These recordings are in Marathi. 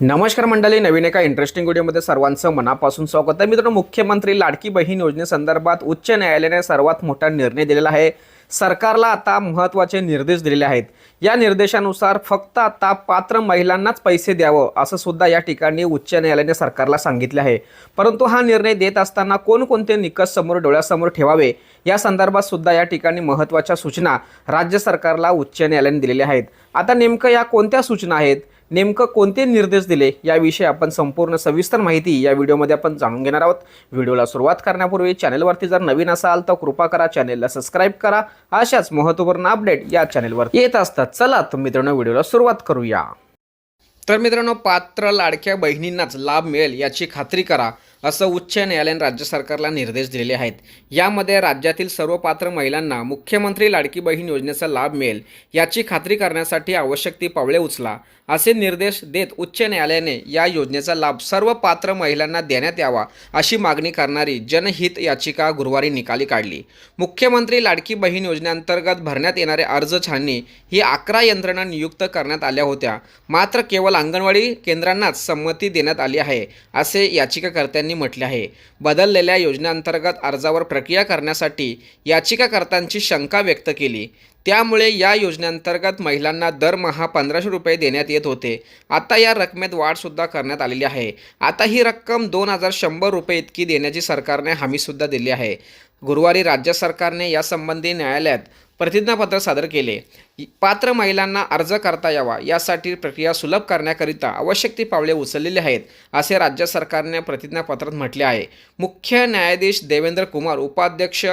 नमस्कार मंडळी नवीन एका इंटरेस्टिंग व्हिडिओमध्ये सर्वांचं मनापासून स्वागत आहे. मित्रांनो मुख्यमंत्री लाडकी बहीण योजनेसंदर्भात उच्च न्यायालयाने सर्वात मोठा निर्णय दिलेला आहे. सरकारला आता महत्त्वाचे निर्देश दिलेले आहेत. या निर्देशानुसार फक्त आता पात्र महिलांनाच पैसे द्यावं असं सुद्धा या ठिकाणी उच्च न्यायालयाने सरकारला सांगितले आहे. परंतु हा निर्णय देत असताना कोणकोणते निकष समोर डोळ्यासमोर ठेवावे? या संदर्भात सुद्धा या ठिकाणी महत्त्वाच्या सूचना राज्य सरकारला उच्च न्यायालयाने दिलेल्या आहेत. आता नेमकं या कोणत्या सूचना आहेत? नेमकं कोणते निर्देश दिले? याविषयी आपण संपूर्ण सविस्तर माहिती या व्हिडिओमध्ये आपण जाणून घेणार आहोत. व्हिडिओला सुरुवात करण्यापूर्वी चॅनलवरती जर नवीन असाल तर कृपा करा चॅनेलला सबस्क्राईब करा. अशाच महत्त्वपूर्ण अपडेट या चॅनेलवर येत असतात. चला तर मित्रांनो व्हिडिओला सुरुवात करूया. तर मित्रांनो पात्र लाडक्या बहिणींनाच लाभ मिळेल याची खात्री करा. असं उच्च न्यायालयाने राज्य सरकारला निर्देश दिलेले आहेत. यामध्ये राज्यातील सर्व पात्र महिलांना मुख्यमंत्री लाडकी बहीण योजनेचा लाभ मिळेल याची खात्री करण्यासाठी आवश्यक ती पावले उचला असे निर्देश देत उच्च न्यायालयाने या योजनेचा लाभ सर्व पात्र महिलांना देण्यात यावा अशी मागणी करणारी जनहित याचिका गुरुवारी निकाली काढली. मुख्यमंत्री लाडकी बहीण योजनेअंतर्गत भरण्यात येणारे अर्ज छाननी ही अकरा यंत्रणा नियुक्त करण्यात आल्या होत्या. मात्र केवळ अंगणवाडी केंद्रांनाच संमती देण्यात आली आहे असे याचिकाकर्त्यांनी म्हटले आहे. बदललेल्या योजनेअंतर्गत अर्जावर प्रक्रिया करण्यासाठी याचिकाकर्त्यांची शंका व्यक्त केली. त्यामुळे या योजनेअंतर्गत महिलांना दरमहा पंधराशे रुपये देण्यात येत होते. आता या रकमेत वाढसुद्धा करण्यात आलेली आहे. आता ही रक्कम दोन हजार शंभर रुपये इतकी देण्याची सरकारने हमीसुद्धा दिली आहे. गुरुवारी राज्य सरकारने यासंबंधी न्यायालयात प्रतिज्ञापत्र सादर केले. पात्र महिलांना अर्ज करता यावा यासाठी प्रक्रिया सुलभ करण्याकरिता आवश्यक ती पावले उचललेली आहेत असे राज्य सरकारने प्रतिज्ञापत्रात म्हटले आहे. मुख्य न्यायाधीश देवेंद्र कुमार उपाध्यक्ष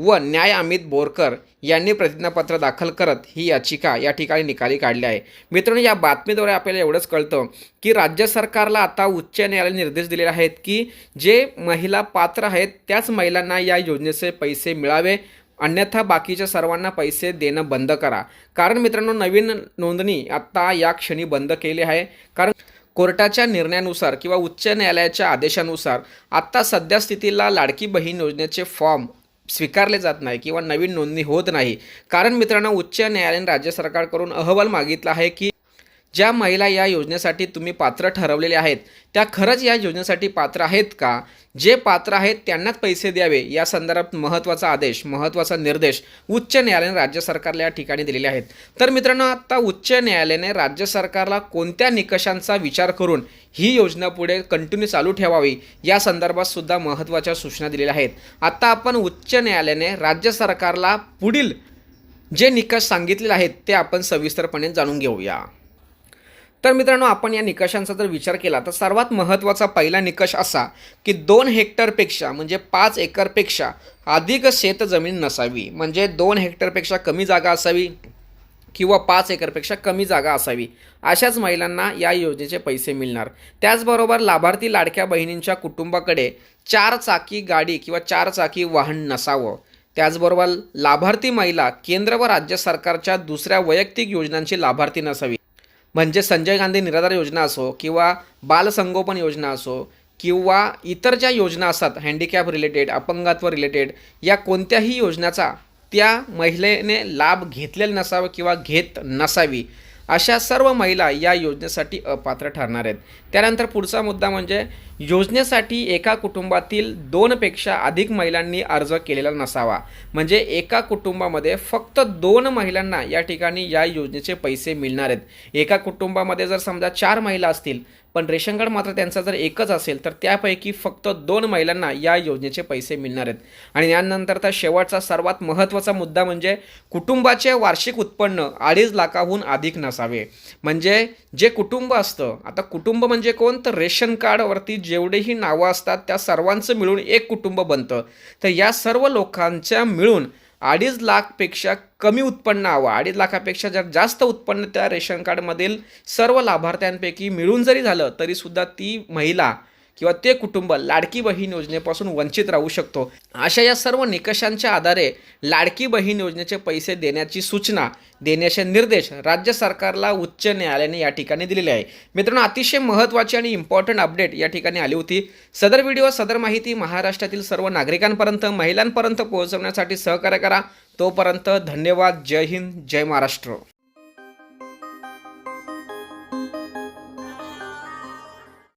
व न्याय अमित बोरकर यांनी प्रतिज्ञापत्र दाखल करत ही याचिका या ठिकाणी निकाली काढली आहे. मित्रांनो या बातमीद्वारे आपल्याला एवढंच कळतं की राज्य सरकारला आता उच्च न्यायालयाने निर्देश दिलेले आहेत की जे महिला पात्र आहेत त्याच महिलांना या योजनेचे पैसे मिळावे. अन्यथा बाकीच्या सर्वांना पैसे देणं बंद करा. कारण मित्रांनो नवीन नोंदणी आत्ता या क्षणी बंद केली आहे. कारण कोर्टाच्या निर्णयानुसार किंवा उच्च न्यायालयाच्या आदेशानुसार आत्ता सध्या स्थितीला लाडकी बहीण योजनेचे फॉर्म स्वीकारले जात नाही किंवा नवीन नोंदणी होत नाही. कारण मित्रांनो उच्च न्यायालयाने राज्य सरकारकडून अहवाल मागितला आहे की ज्या महिला या योजनेसाठी तुम्ही पात्र ठरवलेले आहेत त्या खरंच या योजनेसाठी पात्र आहेत का? जे पात्र आहेत त्यांनाच पैसे द्यावे या संदर्भात महत्त्वाचा आदेश महत्त्वाचा निर्देश उच्च न्यायालयाने राज्य सरकारला या ठिकाणी दिलेले आहेत. तर मित्रांनो आता उच्च न्यायालयाने राज्य सरकारला कोणत्या निकषांचा विचार करून ही योजना पुढे कंटिन्यू चालू ठेवावी या संदर्भात सुद्धा महत्त्वाच्या सूचना दिलेल्या आहेत. आता आपण उच्च न्यायालयाने राज्य सरकारला पुढील जे निकष सांगितलेले आहेत ते आपण सविस्तरपणे जाणून घेऊया. तर मित्रांनो आपण या निकषांचा जर विचार केला तर सर्वात महत्त्वाचा पहिला निकष असा की दोन हेक्टरपेक्षा म्हणजे पाच एकरपेक्षा अधिक शेत जमीन नसावी. म्हणजे दोन हेक्टरपेक्षा कमी जागा असावी किंवा पाच एकरपेक्षा कमी जागा असावी अशाच महिलांना या योजनेचे पैसे मिळणार. त्याचबरोबर लाभार्थी लाडक्या बहिणींच्या कुटुंबाकडे चार चाकी गाडी किंवा चार चाकी वाहन नसावं. त्याचबरोबर लाभार्थी महिला केंद्र व राज्य सरकारच्या दुसऱ्या वैयक्तिक योजनांची लाभार्थी नसावी. म्हणजे संजय गांधी निराधार योजना असो किंवा बालसंगोपन योजना असो किंवा इतर ज्या योजना असतात हँडिकॅप रिलेटेड अपंगत्व रिलेटेड या कोणत्याही योजनाचा त्या महिलेने लाभ घेतलेला नसावा किंवा घेत नसावी. अशा सर्व महिला या योजनेसाठी अपात्र ठरणार आहेत. त्यानंतर पुढचा मुद्दा म्हणजे योजनेसाठी एका कुटुंबातील दोनपेक्षा अधिक महिलांनी अर्ज केलेला नसावा. म्हणजे एका कुटुंबामध्ये फक्त दोन महिलांना या ठिकाणी या योजनेचे पैसे मिळणार आहेत. एका कुटुंबामध्ये जर समजा चार महिला असतील पण रेशन कार्ड मात्र त्यांचा जर एकच असेल तर त्यापैकी फक्त दोन महिलांना या योजनेचे पैसे मिळणार आहेत. आणि यानंतरचा शेवटचा सर्वात महत्त्वाचा मुद्दा म्हणजे कुटुंबाचे वार्षिक उत्पन्न अडीच लाखाहून अधिक नसावे. म्हणजे जे कुटुंब असतं आता कुटुंब म्हणजे कोण? तर रेशन कार्डवरती जेवढेही नावं असतात त्या सर्वांचं मिळून एक कुटुंब बनतं. तर या सर्व लोकांच्या मिळून अडीच लाखपेक्षा कमी उत्पन्न हवं. अडीच लाखापेक्षा जर जास्त उत्पन्न त्या रेशन कार्डमधील सर्व लाभार्थ्यांपैकी मिळून जरी झालं तरीसुद्धा ती महिला किंवा ते कुटुंब लाडकी बहीण योजनेपासून वंचित राहू शकतो. अशा या सर्व निकषांच्या आधारे लाडकी बहीण योजनेचे पैसे देण्याची सूचना देण्याचे निर्देश राज्य सरकारला उच्च न्यायालयाने या ठिकाणी दिलेले आहे. मित्रांनो अतिशय महत्त्वाची आणि इम्पॉर्टंट अपडेट या ठिकाणी आली होती. सदर व्हिडिओ सदर माहिती महाराष्ट्रातील सर्व नागरिकांपर्यंत महिलांपर्यंत पोहोचवण्यासाठी सहकार्य करा. तोपर्यंत धन्यवाद. जय हिंद. जय महाराष्ट्र.